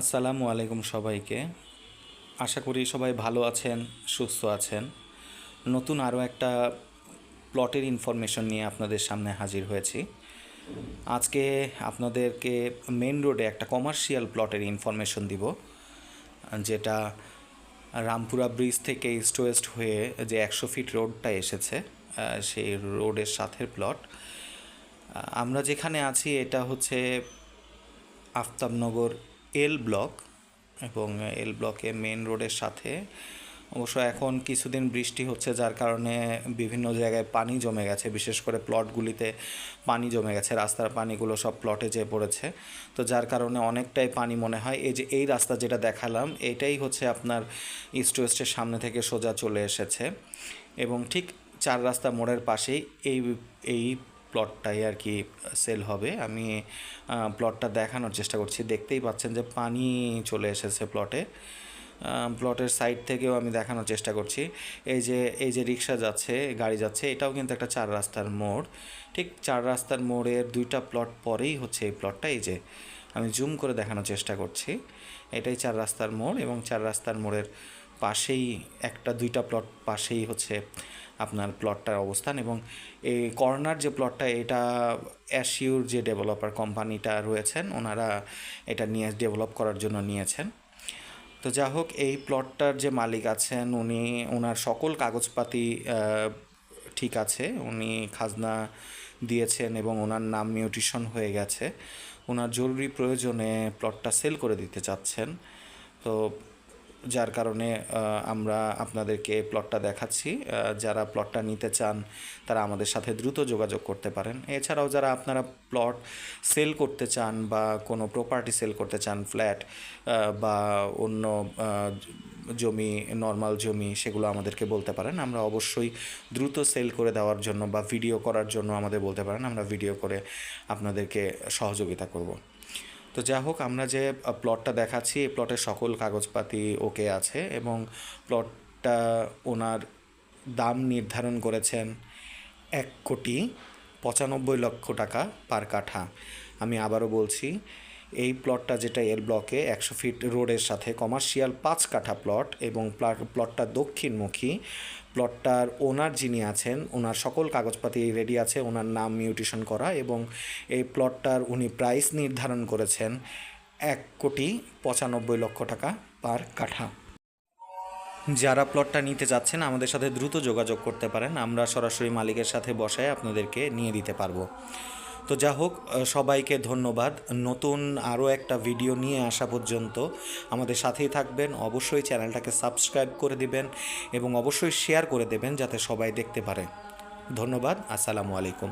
আসসালামু আলাইকুম সবাইকে। আশা করি সবাই ভালো আছেন, সুস্থ আছেন। নতুন আরও একটা প্লটের ইনফরমেশন নিয়ে আপনাদের সামনে হাজির হয়েছি। আজকে আপনাদেরকে মেন রোডে একটা কমার্শিয়াল প্লটের ইনফরমেশন দিব, যেটা রামপুরা ব্রিজ থেকে ইস্ট ওয়েস্ট হয়ে যে একশো ফিট রোডটা এসেছে সেই রোডের সাথে প্লট আমরা যেখানে আছি, এটা হচ্ছে আফতাবনগর এল ব্লক এবং এল ব্লকে মেন রোডের সাথে। অবশ্য এখন কিছুদিন বৃষ্টি হচ্ছে, যার কারণে বিভিন্ন জায়গায় পানি জমে গেছে। বিশেষ করে প্লটগুলিতে পানি জমে গেছে, রাস্তার পানিগুলো সব প্লটে যেয়ে পড়েছে। তো যার কারণে অনেকটাই পানি মনে হয়। এই যে, এই রাস্তা যেটা দেখালাম, এটাই হচ্ছে আপনার ইস্ট ওয়েস্টের সামনে থেকে সোজা চলে এসেছে। এবং ঠিক চার রাস্তা মোড়ের পাশেই এই এই প্লটটাই আর কি সেল হবে। আমি প্লটটা দেখানোর চেষ্টা করছি। দেখতেই পাচ্ছেন যে পানি চলে এসেছে প্লটে প্লটের সাইড থেকেও আমি দেখানোর চেষ্টা করছি। এই যে এই যে রিক্সা যাচ্ছে, গাড়ি যাচ্ছে, এটাও কিন্তু একটা চার রাস্তার মোড়। ঠিক চার রাস্তার মোড়ের দুইটা প্লট পরেই হচ্ছে এই প্লটটা এই যে, আমি জুম করে দেখানোর চেষ্টা করছি। এটাই চার রাস্তার মোড় এবং চার রাস্তার মোড়ের পাশেই একটা, দুইটা প্লট পাশেই হচ্ছে আপনার প্লটটার অবস্থান এবং এই কর্নার যে প্লটটা এটা অ্যাসিউর যে ডেভেলপার কোম্পানিটা রয়েছেন, ওনারা এটা নিয়ে ডেভেলপ করার জন্য নিয়েছেন। তো যা হোক, এই প্লটটার যে মালিক আছেন, উনি ওনার সকল কাগজপাতি ঠিক আছে, উনি খাজনা দিয়েছেন এবং ওনার নাম মিউটিশন হয়ে গেছে। ওনার জরুরি প্রয়োজনে প্লটটা সেল করে দিতে চাচ্ছেন। তো যার কারণে আমরা আপনাদেরকে প্লটটা দেখাচ্ছি। যারা প্লটটা নিতে চান, তারা আমাদের সাথে দ্রুত যোগাযোগ করতে পারেন। এছাড়াও যারা আপনারা প্লট সেল করতে চান বা কোনো প্রপার্টি সেল করতে চান ফ্ল্যাট বা অন্য জমি নর্মাল জমি, সেগুলো আমাদেরকে বলতে পারেন। আমরা অবশ্যই দ্রুত সেল করে দেওয়ার জন্য বা ভিডিও করার জন্য আমাদের বলতে পারেন। আমরা ভিডিও করে আপনাদেরকে সহযোগিতা করব। তো যা হোক, আমরা যে প্লটটা দেখাচ্ছি, এই প্লটের সকল কাগজপাতি ওকে আছে এবং প্লটটা ওনার দাম নির্ধারণ করেছেন এক কোটি পঁচানব্বই লক্ষ টাকা পার কাঠা। আমি আবারও বলছি এই প্লটটা যেটা এর ব্লকে একশো ফিট রোডের সাথে কমার্শিয়াল পাঁচ কাঠা প্লট এবং প্লা- প্লটটা দক্ষিণমুখী প্লটটার ওনার যিনি আছেন, ওনার সকল কাগজপাতি রেডি আছে, ওনার নাম মিউটেশন করা এবং এই প্লটটার উনি প্রাইস নির্ধারণ করেছেন এক কোটি পঁচানব্বই লক্ষ টাকা পার কাঠা। যারা প্লটটা নিতে যাচ্ছেন, আমাদের সাথে দ্রুত যোগাযোগ করতে পারেন। আমরা সরাসরি মালিকের সাথে বসায় আপনাদেরকে নিয়ে দিতে পারব। তো যা হোক সবাইকে ধন্যবাদ। নতুন আরও একটা ভিডিও নিয়ে আসা পর্যন্ত আমাদের সাথেই থাকবেন। অবশ্যই চ্যানেলটাকে সাবস্ক্রাইব করে দিবেন এবং অবশ্যই শেয়ার করে দেবেন যাতে সবাই দেখতে পারে। ধন্যবাদ, আসসালামু আলাইকুম।